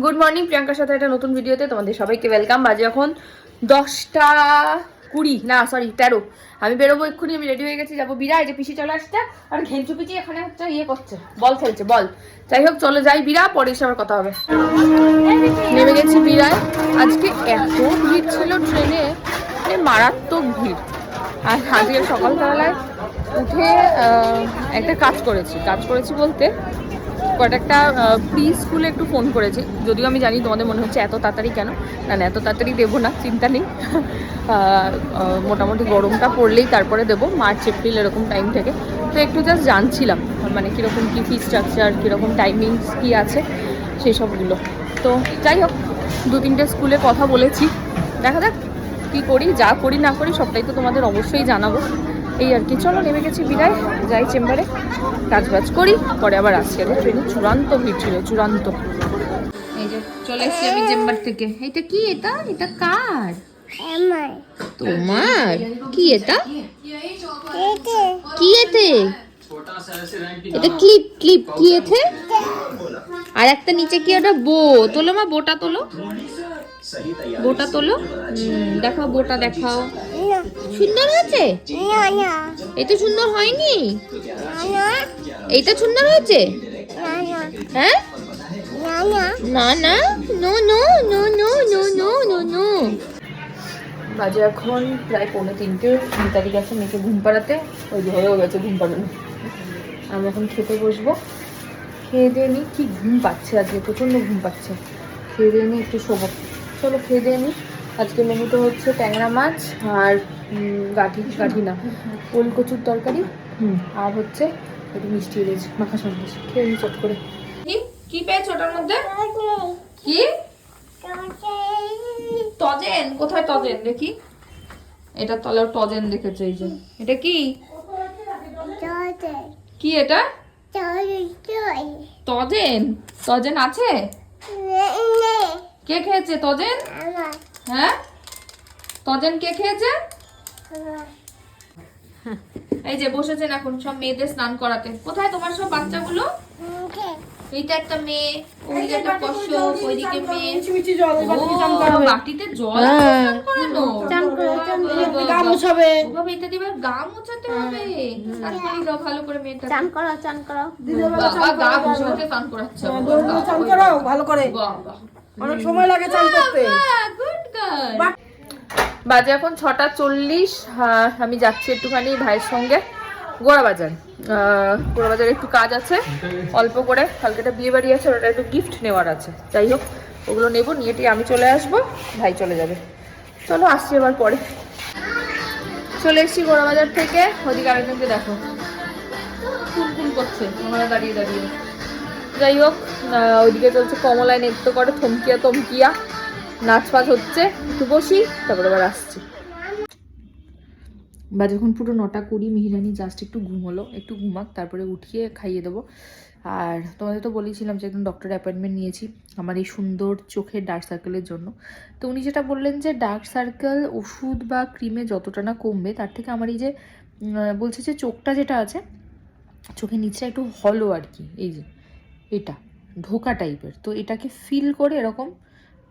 Good morning প্রিয়াঙ্কার সাথে একটা নতুন ভিডিওতে তোমাদের সবাইকে ওয়েলকাম বাজে এখন দশটা কুড়ি, না সরি তেরো। আমি বেরোবো এক্ষুনি, আমি রেডি হয়ে গেছি, যাব বিরা এই যে পিসি চলে আসছে, আর ঘেঞ্চু পিচি এখানে হচ্ছে ইয়ে করছে বল খেলছে বল যাই হোক, চলে যাই বিরা পরে এসে আবার কথা হবে। নেমে গেছি বিরায় আজকে এত ভিড় ছিল ট্রেনে মানে মারাত্মক ভিড়। আর আজকে সকালবেলায় উঠে একটা কাজ করেছি। কাজ করেছি বলতে কয়েকটা প্রি স্কুলে একটু ফোন করেছি। যদিও আমি জানি তোমাদের মনে হচ্ছে এত তাড়াতাড়ি কেন? না না, এত তাড়াতাড়ি দেবো না, চিন্তা নেই। মোটামুটি গরমটা পড়লেই তারপরে দেবো, মার্চ, এপ্রিল এরকম টাইম থেকে। তো একটু জাস্ট জানছিলাম মানে কীরকম কী ফি স্ট্রাকচার কীরকম টাইমিংস কী আছে সেই সবগুলো তো যাই হোক, দু তিনটে স্কুলে কথা বলেছি। দেখা যাক, কী করি, যা করি, না করি, সবটাই তো তোমাদের অবশ্যই জানাব। এই আর কি। চলো নেমে গেছি বিদায়। যাই চেম্বারে। কাজ বাজ করি পরে আবার আসছি আরে ট্রেনে চূড়ান্ত ভিড় ছিল চূড়ান্ত। এই যে চলে এসছি আমি চেম্বার থেকে। এটা কি এটা? এটা কার? তোমার? কি এটা? কি এতে? এটা ক্লিপ ক্লিপ। কি এতে? আর একটা নিচে কি ওটা? বো তোলো মা বোটা তোলো। বোটা তোলো দেখাও বোটা দেখাও সুন্দর হয়েছে এটা সুন্দর হয়নি এইটা সুন্দর হয়েছে হ্যাঁ না না no no no no no no no no বাজে এখন প্রায় পৌনে তিনটে। মিতালি গেছে মেয়েকে ঘুম পাড়াতে। ওই হয়েও গেছে ঘুম পাড়ানো আমি এখন খেতে বসবো। খেয়ে দিয়ে নিই কি ঘুম পাচ্ছে আজকে? প্রচণ্ড ঘুম পাচ্ছে। খেয়ে দিয়ে নিই একটু শোবো। চলো খেয়ে দিয়ে নিই আজকে মেনুতে হচ্ছে ট্যাংরা মাছ আর গাঠি গাঠি না ওল কচুর তরকারি হুম। আর হচ্ছে একটু মিষ্টি রয়েছে মাখা সন্দেশ খেয়ে নিই চট করে। কি? কি পেয়েছ ওটার মধ্যে? কি? তজেন? কোথায় তজেন? দেখি। এটা তলার তজেন দেখেছে এই যে। এটা কি? কি এটা? তজেন। তজেন? আছে? কে খেয়েছে? তজেন? হ্যাঁ? তজেন কে খেয়েছে? এই যে বসেছেন এখন সব মেয়েদের স্নান করাতে। কোথায় তোমার সব বাচ্চাগুলো? এইটা একটা মেয়ে ওইদিকে একটা কশ্যপ ওইদিকে মেয়ে। বাটিতে জল স্নান করানো? গা মুছাবে। ওভাবে এটা দিয়ে গা মোছাতে হবে। আচ্ছা, এই দাও ভালো করে মেয়েটা চান করো চান করো। বাবা গা স্নান করাচ্ছে। করো ভালো করে। বাবা। অনেক সময় লাগে চান করতে। বাজে এখন ছটা চল্লিশ আমি যাচ্ছি একটুখানি ভাইয়ের সঙ্গে গোড়া বাজার। আহ, গোড়া বাজারে একটু কাজ আছে অল্প করে কালকে একটা বিয়ে বাড়ি আছে ওটা একটু গিফট নেওয়ার আছে। যাই হোক ওগুলো নেব নিয়ে আমি চলে আসব ভাই চলে যাবে। চলো আসছি এবার পরে। চলে এসেছি গোড়াবাজার থেকে ওদিকে আরেকজনকে দেখো। কুলকুল করছে আমরা দাঁড়িয়ে দাঁড়িয়ে। যাই হোক ওইদিকে চলছে কমলায় নৃত্য করে, থমকিয়া তমকিয়া নাচ ফাচ হচ্ছে, একটু বসি, তারপরে আবার আসছি। বা যখন পুরো নটা কুড়ি, মিহিরানি জাস্ট একটু ঘুমোলো, একটু ঘুমাক, তারপরে উঠিয়ে খাইয়ে দেবো। আর তোমাদের তো বলেছিলাম যে একদম ডক্টর অ্যাপয়েন্টমেন্ট নিয়েছি, আমার এই সুন্দর চোখের ডার্ক সার্কেলের জন্য। তো উনি যেটা বললেন যে ডার্ক সার্কেল ওষুধ বা ক্রিমে যতটা না কমবে, তার থেকে আমার এই যে বলছে যে চোখটা যেটা আছে, চোখের নিচটা একটু হলো আর কি, এই যে। এটা, ধোকা টাইপের তো এটাকে ফিল করে এরকম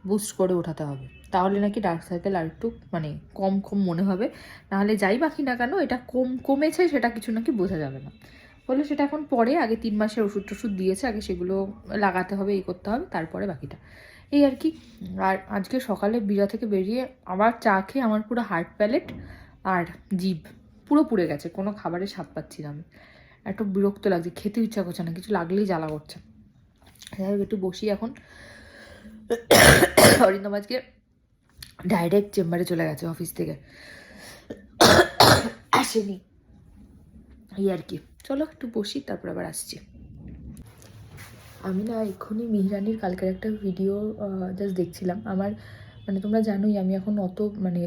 বুস্ট করে ওঠাতে হবে। তাহলে নাকি ডার্ক সার্কেল আর একটু মানে কম কম মনে হবে। নাহলে যাই বাকি না কেন, এটা কম কমেছে সেটা কিছু নাকি বোঝা যাবে না। বলে সেটা এখন পরে, আগে তিন মাসের ওষুধ টষুধ দিয়েছে, আগে সেগুলো লাগাতে হবে, এই করতে হবে, তারপরে বাকিটা। এই আর কি। আর আজকে সকালে বিড়া থেকে বেরিয়ে আবার চা খেয়ে আমার পুরো হার্ট প্যালেট আর জিভ পুরো পুড়ে গেছে, কোনো খাবারের স্বাদ পাচ্ছি না আমি। একটু বিরক্ত লাগছে, খেতে ইচ্ছা করছে না, কিছু লাগলেই জ্বালা করছে। যাই হোক, একটু বসি এখন। অরিন্দম আজকে ডাইরেক্ট চেম্বারে চলে গেছে অফিস থেকে। আসেনি। এই আর কি। চলো, একটু বসি, তারপর আবার আসছি। আমি না এক্ষুনি মিহিরানির কালকের একটা ভিডিও জাস্ট দেখছিলাম। আমার মানে তোমরা জানোই, আমি এখন অত মানে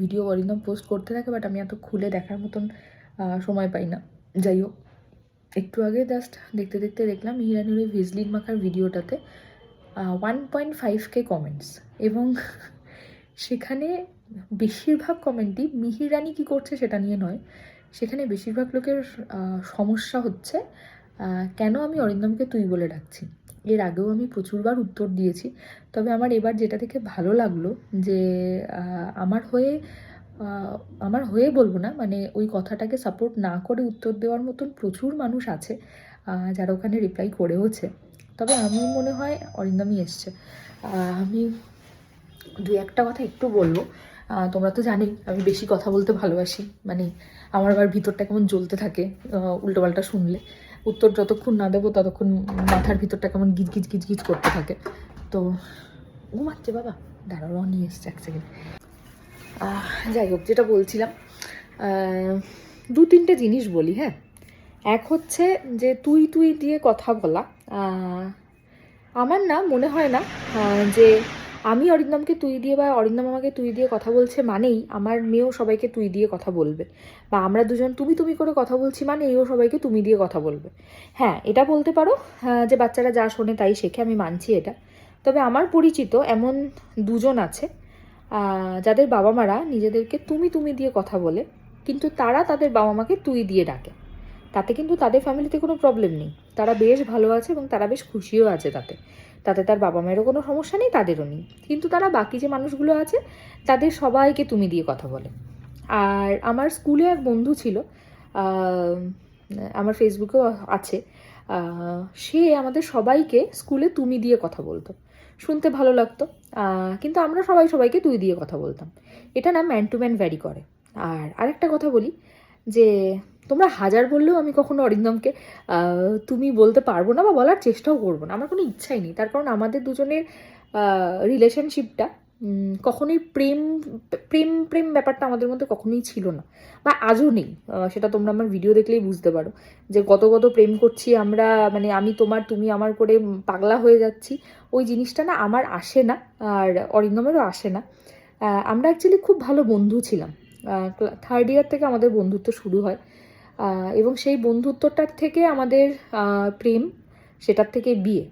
ভিডিও অরিন্দম পোস্ট করতে থাকে বাট আমি এত খুলে দেখার মতন সময় পাই না। যাই হোক। একটু আগে জাস্ট দেখতে দেখতে দেখলাম মিহিরানির ওই ভিজলিন মাখার ভিডিওটাতে one point five K comments এবং সেখানে বেশিরভাগ কমেন্টই মিহিরানি কি করছে সেটা নিয়ে নয়, সেখানে বেশিরভাগ লোকের সমস্যা হচ্ছে কেন আমি অরিন্দমকে তুই বলে ডাকছি? এর আগেও আমি প্রচুরবার উত্তর দিয়েছি, তবে আমার এবার যেটা থেকে ভালো লাগল যে আমার হয়ে আমার হয়ে বলব না মানে ওই কথাটাকে সাপোর্ট না করে উত্তর দেওয়ার মতন প্রচুর মানুষ আছে যারা ওখানে রিপ্লাই করেওছে। তবে আমি মনে হয়, অরিন্দমই এসছে। আমি দু একটা কথা একটু বলব। তোমরা তো জানোই, আমি বেশি কথা বলতে ভালোবাসি। মানে আমার আবার ভিতরটা কেমন জ্বলতে থাকে উল্টোপাল্টা শুনলে। উত্তর যতক্ষণ না দেবো, ততক্ষণ মাথার ভিতরটা কেমন গিজ গিজ গিজ গিজ করতে থাকে। তো ঘুমাচ্ছে বাবা। দাঁড়াও, রনি এসছে এক সেকেন্ড যাই হোক, যেটা বলছিলাম দু তিনটে জিনিস বলি হ্যাঁ? এক হচ্ছে যে তুই তুই দিয়ে কথা বলা আমার না মনে হয় না যে আমি অরিন্দমকে তুই দিয়ে বা অরিন্দম আমাকে তুই দিয়ে কথা বলছে মানেই আমার মেয়েও সবাইকে তুই দিয়ে কথা বলবে। বা আমরা দুজন তুমি তুমি করে কথা বলছি মানে এও সবাইকে তুমি দিয়ে কথা বলবে। হ্যাঁ এটা বলতে পারো যে বাচ্চারা যা শোনে তাই শেখে, আমি মানছি এটা। তবে আমার পরিচিত এমন দুজন আছে যাদের বাবা মারা নিজেদেরকে তুমি তুমি দিয়ে কথা বলে, কিন্তু তারা তাদের বাবা মাকে তুই দিয়ে ডাকে। তাতে কিন্তু তাদের ফ্যামিলিতে কোনো প্রবলেম নেই। তারা বেশ ভালো আছে এবং তারা বেশ খুশিও আছে তাতে। তাতে তার বাবা মায়েরও কোনো সমস্যা নেই, তাদেরও নেই। কিন্তু তারা বাকি যে মানুষগুলো আছে, তাদের সবাইকে তুমি দিয়ে কথা বলে। আর আমার স্কুলে এক বন্ধু ছিল আমার ফেসবুকেও আছে সে আমাদের সবাইকে স্কুলে তুমি দিয়ে কথা বলতো। শুনতে ভালো লাগতো। কিন্তু আমরা সবাই সবাইকে তুই দিয়ে কথা বলতাম। এটা না ম্যান টু ম্যান ভ্যারি করে। আর আরেকটা কথা বলি, যে তোমরা হাজার বললেও আমি কখনো অরিন্দমকে তুমি বলতে পারব না বা বলার চেষ্টাও করব না। আমার কোনো ইচ্ছাই নেই। তার কারণ আমাদের দুজনের রিলেশনশিপটা কখনোই প্রেম প্রেম প্রেম ব্যাপারটা আমাদের মধ্যে কখনোই ছিল না। বা আজও নেই সেটা তোমরা আমার ভিডিও দেখলেই বুঝতে পারো। যে কত কত প্রেম করছি আমরা মানে আমি তোমার, তুমি আমার করে পাগলা হয়ে যাচ্ছি, ওই জিনিসটা না আমার আসে না, আর অরিন্দমেরও আসে না। আমরা অ্যাকচুয়ালি খুব ভালো বন্ধু ছিলাম। থার্ড ইয়ার থেকে আমাদের বন্ধুত্ব শুরু হয়। এবং সেই বন্ধুত্বটার থেকে আমাদের প্রেম, সেটার থেকে বিয়ে।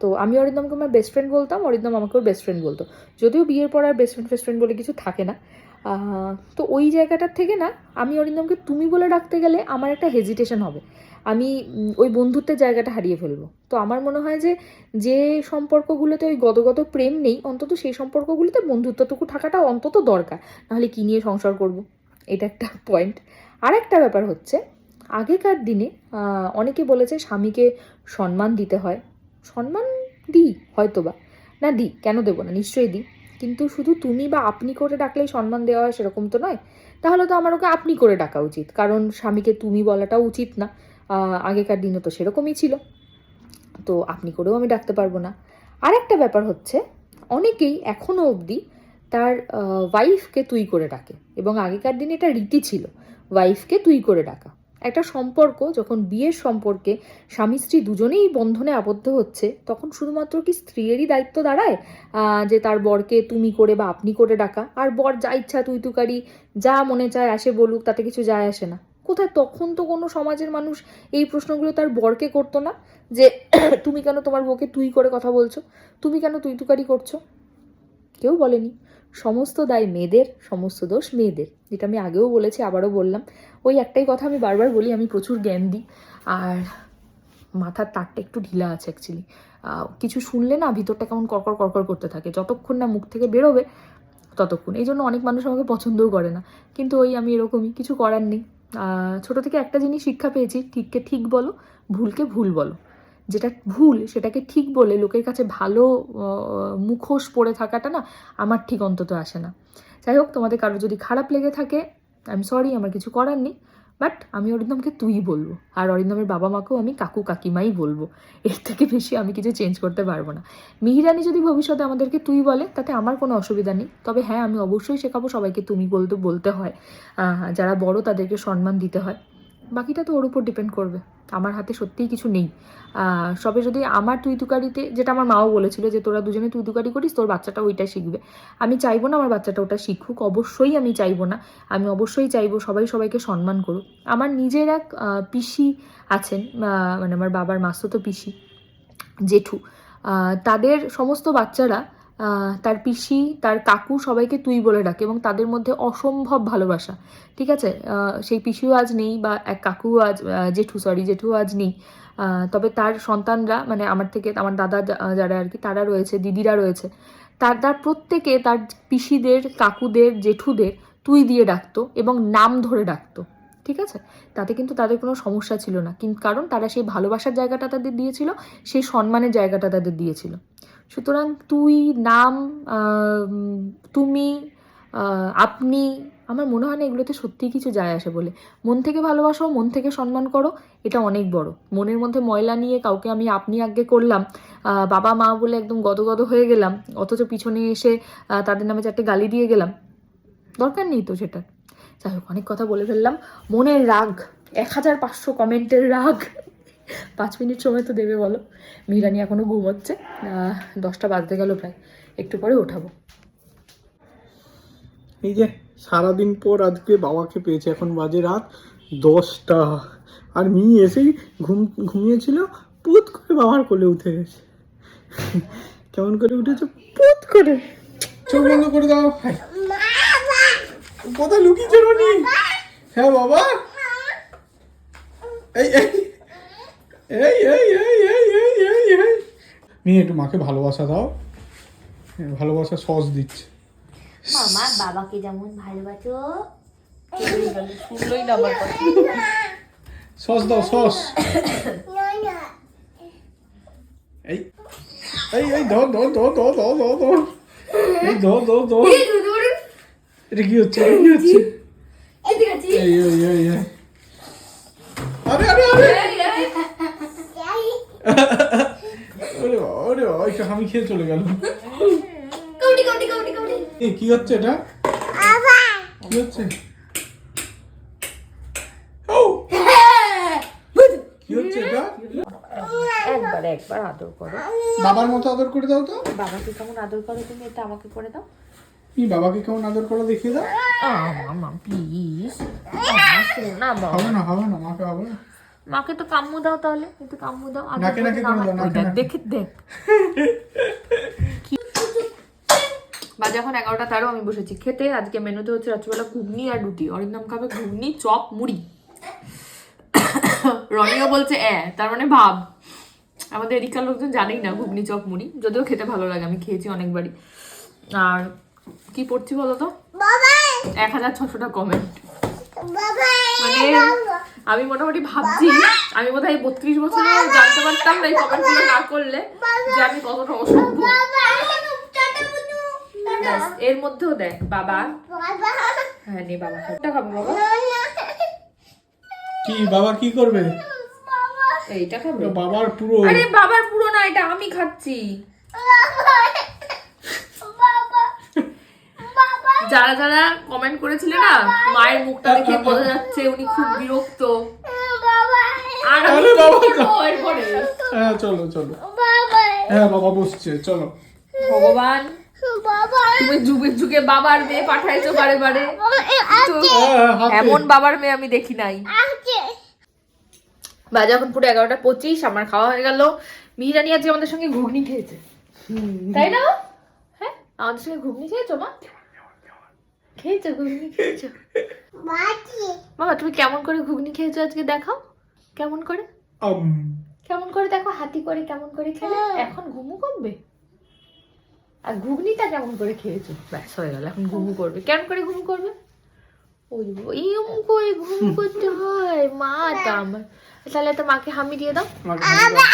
তো আমি অরিন্দমকে আমার বেস্ট ফ্রেন্ড বলতাম, অরিন্দম আমাকেও বেস্ট ফ্রেন্ড বলতো। যদিও বিয়ের পর আর বেস্ট ফ্রেন্ড বেস্ট ফ্রেন্ড বলে কিছু থাকে না। তো ওই জায়গাটার থেকে না, আমি অরিন্দমকে তুমি বলে ডাকতে গেলে আমার একটা হেজিটেশন হবে। আমি ওই বন্ধুত্বের জায়গাটা হারিয়ে ফেলব। তো আমার মনে হয় যে যে সম্পর্কগুলোতে ওই গদগদ প্রেম নেই, অন্তত সেই সম্পর্কগুলোতে বন্ধুত্বটুকু থাকাটা অন্তত দরকার। নাহলে কী নিয়ে সংসার করব? এটা একটা পয়েন্ট আর একটা ব্যাপার হচ্ছে, আগেকার দিনে অনেকে বলেছে স্বামীকে সম্মান দিতে হয়। সম্মান দিই হয়তো বা না দিই, কেন দেবো না? নিশ্চয়ই দিই। কিন্তু শুধু তুমি বা আপনি করে ডাকলেই সম্মান দেওয়া হয় সেরকম তো নয়। তাহলে তো আমার ওকে আপনি করে ডাকা উচিত। কারণ স্বামীকে তুমি বলাটাও উচিত না। আগেকার দিনে তো সেরকমই ছিল। তো আপনি করেও আমি ডাকতে পারব না। আর একটা ব্যাপার হচ্ছে, অনেকেই এখনও অবধি তার ওয়াইফকে তুই করে ডাকে। এবং আগেকার দিনে এটা রীতি ছিল। ওয়াইফকে তুই করে ডাকা। একটা সম্পর্ক যখন বিয়ের সম্পর্কে স্বামী স্ত্রী দুজনেই বন্ধনে আবদ্ধ হচ্ছে, তখন শুধুমাত্র কি স্ত্রীরই দায়িত্ব দাঁড়ায়? যে তার বরকে তুমি করে বা আপনি করে ডাকা। আর বর যা ইচ্ছা তুই তুকারি, যা মনে চায় আসে বলুক, তাতে কিছু যায় আসে না। কোথায়? তখন তো কোনো সমাজের মানুষ এই প্রশ্নগুলো তার বরকে করতো না যে, তুমি কেন তোমার বউকে তুই করে কথা বলছো? তুমি কেন তুই তুকারি করছ? কেউ বলেনি। সমস্ত দায় মেয়েদের, সমস্ত দোষ মেয়েদের। যেটা আমি আগেও বলেছি, আবারও বললাম। ওই একটাই কথা আমি বারবার বলি, আমি প্রচুর জ্ঞান দিই। আর মাথার তারটা একটু ঢিলা আছে অ্যাকচুয়ালি কিছু শুনলে না, ভিতরটা কেমন কড়কড় কড়কড় করতে থাকে। যতক্ষণ না মুখ থেকে বেরোবে, ততক্ষণ। এই জন্য অনেক মানুষ আমাকে পছন্দও করে না। কিন্তু ওই আমি এরকমই, কিছু করার নেই। ছোট থেকে একটা জিনিস শিক্ষা পেয়েছি, ঠিককে ঠিক বলো, ভুলকে ভুল বলো। যেটা ভুল, সেটাকে ঠিক বলে লোকের কাছে ভালো মুখোশ পড়ে থাকাটা না আমার ঠিক অন্তত আসে না। যাই হোক, তোমাদের কারও যদি খারাপ লেগে থাকে আই এম সরি আমার কিছু করার নেই বাট আমি অরিন্দমকে তুই বলব, আর অরিন্দমের বাবা মাকেও আমি কাকু, কাকিমাই বলব। এর থেকে বেশি আমি কিছু চেঞ্জ করতে পারব না। মিহিরানি যদি ভবিষ্যতে আমাদেরকে তুই বলে, তাতে আমার কোনো অসুবিধা নেই। তবে হ্যাঁ আমি অবশ্যই শেখাবো সবাইকে তুমি বলতে বলতে হয় যারা বড় তাদেরকে সম্মান দিতে হয়। বাকিটা তো ওর উপর ডিপেন্ড করবে। আমার হাতে সত্যিই কিছু নেই। সবে যদি আমার তুই তুকারিতে যেটা আমার মাও বলেছিল যে তোরা দুজনে তুই তুকারি করিস, তোর বাচ্চাটা ওইটা শিখবে। আমি চাইব না আমার বাচ্চাটা ওটা শিখুক, অবশ্যই আমি চাইব না। আমি অবশ্যই চাইব সবাই সবাইকে সম্মান করুক। আমার নিজের এক পিসি আছেন মানে আমার বাবার মাস্তুতো পিসি, জেঠু। তাদের সমস্ত বাচ্চারা তার পিসি, তার কাকু সবাইকে তুই বলে ডাকে এবং তাদের মধ্যে অসম্ভব ভালোবাসা। ঠিক আছে? সেই পিসিও আজ নেই বা এক কাকুও আজ জেঠু সরি জেঠু আজ নেই। তবে তার সন্তানরা মানে আমার থেকে, আমার দাদা যারা আর কি, তারা রয়েছে, দিদিরা রয়েছে। তার তার প্রত্যেকে তার পিসিদের, কাকুদের, জেঠুদের তুই দিয়ে ডাকতো এবং নাম ধরে ডাকতো। ঠিক আছে? তাতে কিন্তু তাদের কোনো সমস্যা ছিল না। কিন্তু কারণ তারা সেই ভালোবাসার জায়গাটা তাদের দিয়েছিল, সেই সম্মানের জায়গাটা তাদের দিয়েছিল। সুতরাং তুই, নাম তুমি আপনি, আমার মনে হয় না এগুলোতে সত্যিই কিছু যায় আসে বলে। মন থেকে ভালোবাসো, মন থেকে সম্মান করো, এটা অনেক বড়। মনের মধ্যে ময়লা নিয়ে কাউকে আমি আপনি আগে করলাম বাবা, মা বলে একদম গদগদ হয়ে গেলাম, অথচ পিছনে এসে তাদের নামে চারটে গালি দিয়ে গেলাম। দরকার নেই তো সেটা যাই হোক, অনেক কথা বলে ফেললাম। মনের রাগ, এক হাজার পাঁচশো কমেন্টের রাগ। পাঁচ মিনিট সময় তো দেবে বলো। মিরানি এখনও ঘুমোচ্ছে। দশটা বাজতে গেল প্রায়। একটু পরে ওঠাবো। এই যে সারাদিন পর আজকে বাবাকে পেয়েছে, এখন বাজে রাত দশটা। আর মি এসেই ঘুম, ঘুমিয়েছিল, পুত করে বাবার কোলে উঠে গেছে। কেমন করে উঠেছে? পুত করে। চোখ বন্ধ করে দাও। কোথায় লুকিয়েছে হ্যাঁ বাবা। এই এই। এই এই এই এই এই এই এই। মি একটু মাকে ভালোবাসা দাও। ভালোবাসা সস দিচ্ছে। মামা বাবাকে যেমন ভালোবাসো। শুনলোই না আমার সস দাও সস। এই এই এই ধর ধর ধর ধর ধর ধর ধর এই ধর ধর ধর। এটা কি হচ্ছে? কি হচ্ছে? এই এই এই। বাবা, বাবা, আমি খেয়ে চলে গেল এই কি হচ্ছে এটা? কি হচ্ছে? ও! কি হচ্ছে এটা? একবার একবার আদর করো। বাবার মতো আদর করে দাও তো। বাবাকে কেমন আদর করো তুমি এটা আমাকে করে দাও। তুমি বাবাকে কেমন আদর করে দেখিয়ে দাও। মামা প্লিজ। হবে না হবে না মাকে হবে না। মাকে তো কাম্মু দাও তাহলে একটু কাম্মু দাও আদর নাকে নাকে করে করে দাও। নাকে দেখ, দেখে দেখ। বা যখন এগারোটা তেরো আমি বসেছি খেতে আজকে মেনুতে হচ্ছে রাত্রিবেলা ঘুগনি আর রুটি। অরিন্দম খাবে ঘুগনি চপ মুড়ি। রনিও বলছে এ তার মানে ভাব। আমাদের এদিককার লোকজন জানেই না ঘুগনি চপ মুড়ি। যদিও খেতে ভালো লাগে আমি খেয়েছি অনেকবারই। আর কি পড়ছি বলো তো এক হাজার ছশোটা কমেন্ট মানে আমি মোটামুটি ভাবছি আমি বোধহয় বত্রিশ বছরে জানতে পারতাম না এই কমেন্টগুলো না করলে যে আমি কতটা অসভ্য। এর মধ্যেও দেখ বাবা। হ্যাঁ নে বাবা। এটা খাবে বাবা। কি বাবা কি করবে? এইটা খাবে। বাবার পুরো আরে বাবার পুরো না এটা আমি খাচ্ছি। যারা যারা কমেন্ট করেছিলে না মায়ের মুখটা দেখে বোঝা যাচ্ছে উনি খুব বিরক্ত। আর আমি আরে বাবা, হ্যাঁ চলো চলো। হ্যাঁ বাবা বসছে চলো। ভগবান তুমি যুগে যুগে বাবার মেয়ে পাঠাইছো বারে বারে। তো হ্যাঁ, এমন বাবার মেয়ে আমি দেখি নাই। বাজে এখন পুরো এগারোটা পঁচিশ আমার খাওয়া হয়ে গেল। মিহিরানি আজকে আমাদের সঙ্গে ঘুগনি খেয়েছে। তাই না? হ্যাঁ আমাদের সঙ্গে ঘুগনি খেয়েছো মা? খেয়েছো ঘুগনি খেয়েছো? বাবা তুমি কেমন করে ঘুগনি খেয়েছো আজকে দেখাও? কেমন করে? কেমন করে দেখো হাতি করে কেমন করে খেলে? এখন ঘুমু করবে? আর ঘুগনিটা কেমন করে খেয়েছো? ব্যাস হয়ে গেল এখন ঘুমু করবে। কেমন করে ঘুমু করবে? ওই এরকম করে ঘুম করতে হয়। মা তা আমার। তাহলে তো মাকে হামি দিয়ে দাও আমাকে হামি দাও।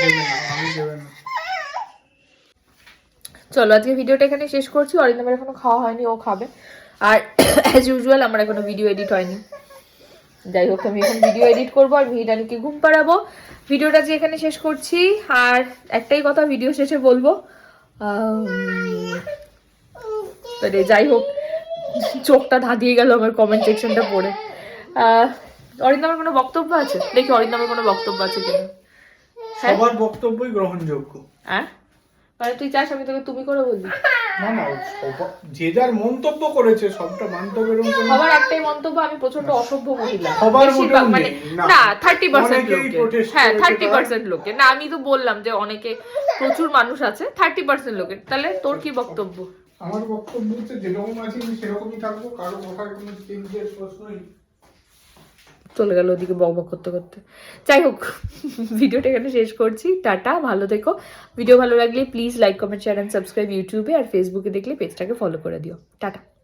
দেবে না, আমি দেবে না। চলো আজকে ভিডিওটা এখানে শেষ করছি। অরিন্দমের এখনও খাওয়া হয়নি ও খাবে। আর অ্যাজ ইউজুয়াল আমার এখনও ভিডিও এডিট হয়নি। যাই হোক আমি এখন ভিডিও এডিট করব আর ভিডিওটাকে ঘুম পাড়াবো। ভিডিওটা যে এখানে শেষ করছি। আর একটাই কথা ভিডিও শেষে বলব মানে যাই হোক চোখটা ধাঁধিয়ে গেল আমার কমেন্ট সেকশনটা পড়ে। আহ, অরিন্দমের কোনো বক্তব্য আছে? দেখি অরিন্দমের কোনো বক্তব্য আছে কিনা। হ্যাঁ? সবার বক্তব্যই গ্রহণযোগ্য। হ্যাঁ? মানে তুই চাস আমি তোকে তুমি করে বলবি না না যে যার মন্তব্য করেছে সবটা মানতে বেরোম সবার একটাই মন্তব্য আমি প্রচণ্ড অসভ্য মহিলা সবার মানে না। না থার্টি পার্সেন্ট অনেকেই লোকে হ্যাঁ করেছে থার্টি তারা। পার্সেন্ট লোকে না আমি তো বললাম যে অনেকে প্রচুর মানুষ আছে থার্টি পার্সেন্ট লোকের তাহলে তোর কি বক্তব্য আমার বক্তব্য হচ্ছে যেরকম আছি আমি সেরকমই থাকব কারও কথায় কোনো চেঞ্জের প্রশ্নই নেই। চলে গেল ওদিকে বক বক করতে করতে। যাই হোক, ভিডিওটা এখানে শেষ করছি। টাটা, ভালো দেখো ভিডিও ভালো লাগলে please like comment share and subscribe ইউটিউবে আর ফেসবুকে দেখলে পেজটাকে ফলো করে দিও। টাটা।